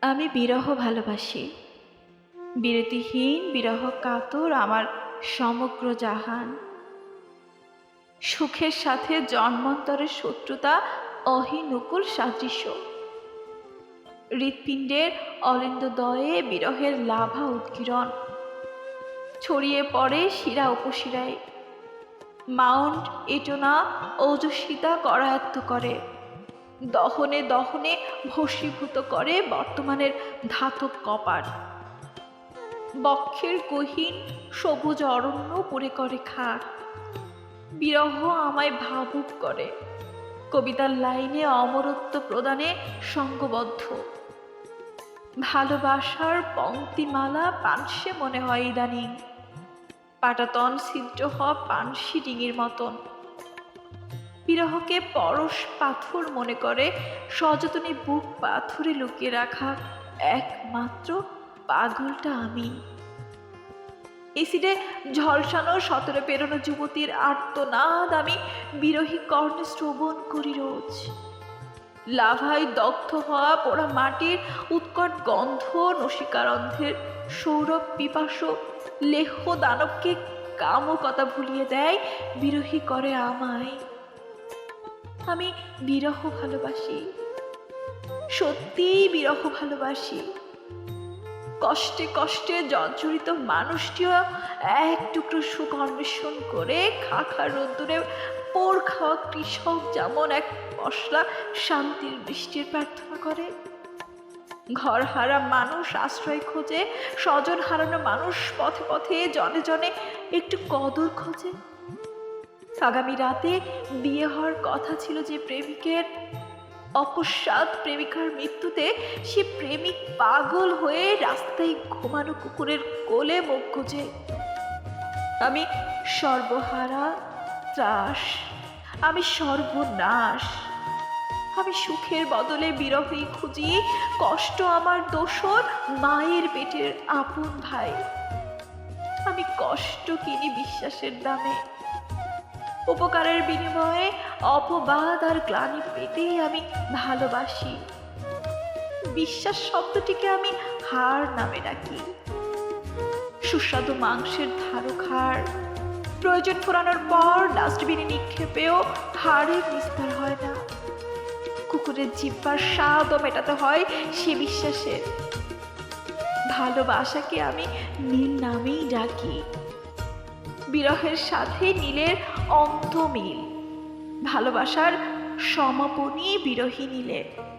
আমি বিরহ ভালোবাসি। বিরতিহীন বিরহ কাতর আমার সমগ্র জাহান। সুখের সাথে জন্মান্তরের শত্রুতা অহিনুকুল সাদৃশ্য। হৃৎপিণ্ডের অলিন্দদয়ে বিরহের লাভা উৎকিরণ। ছড়িয়ে পড়ে শিরা উপশিরায়। মাউন্ট এটোনা ওজস্বিতা করায়ত্ত করে। দহনে দহনে ভস্মীভূত করে বর্তমানের ধাতব কপার। বক্ষের গহীন সবুজ অরণ্য পড়ে করে খাট। বিরহ আমায় ভাবুক করে। কবিতার লাইনে অমরত্ব প্রদানে সঙ্গবদ্ধ। ভালোবাসার পংক্তিমালা পানসে মনে হয় ইদানিং। পাটাতন ছিদ্র হওয়া পানসি ডিঙির মতন। বিরহকে পরশ পাথর মনে করে, সযতনে বুক পাথরে লুকিয়ে রাখা একমাত্র পাগলটা আমি। এসিডে ঝলসানো সতরে পেরোনো যুবতীর আর্তনাদ আমি বিরহী কর্ণে শ্রবণ করি রোজ। লাভায় দগ্ধ হওয়া পোড়া মাটির উৎকট গন্ধ নসিকারন্ধের সৌরভ পিপাস লেহ দানবকে কামকতা ভুলিয়ে দেয় বিরহী করে আমায়। আমি বিরহ ভালোবাসি। সত্যিই বিরহ ভালোবাসি। কষ্টে কষ্টে জর্জরিত মানুষটিও এক টুকরো সুখ অন্বেষণ করে খা খা রোদ্দুরে পোড় খাওয়া কৃষক যেমন এক মশলা শান্তির বৃষ্টির প্রার্থনা করে। ঘর হারা মানুষ আশ্রয় খোঁজে, স্বজন হারানো মানুষ পথে পথে জনে জনে একটু কদর খোঁজে। আগামী রাতে বিয়ে হওয়ার কথা ছিল যে প্রেমিকের অকস্মাৎ প্রেমিকার মৃত্যুতে, সে প্রেমিক পাগল হয়ে রাস্তায় ঘুমানো কুকুরের কোলে মুখ গুজে। আমি সর্বহারা, ত্রাস। আমি সর্বনাশ। আমি সুখের বদলে বিরহী খুঁজি। কষ্ট আমার দোসর মায়ের পেটের আপন ভাই। আমি কষ্ট কিনি বিশ্বাসের দামে। উপকারের বিনিময়ে অপবাদ আর গ্লানি পেতেই আমি ভালোবাসি। বিশ্বাস শব্দটিকে আমি হার নামে ডাকি। সুস্বাদু মাংসের ধারক হাড়। প্রয়োজন ফোরানোর পর ডাস্টবিনে নিক্ষেপেও হাড়ের নিস্তার হয় না। কুকুরের জিব্বার স্বাদও মেটাতে হয় সে বিশ্বাসের। ভালোবাসাকে আমি নীল নামেই ডাকি। বিরহের সাথে নীলের অন্ত মিল। ভালোবাসার সমাপনী বিরহী নীলের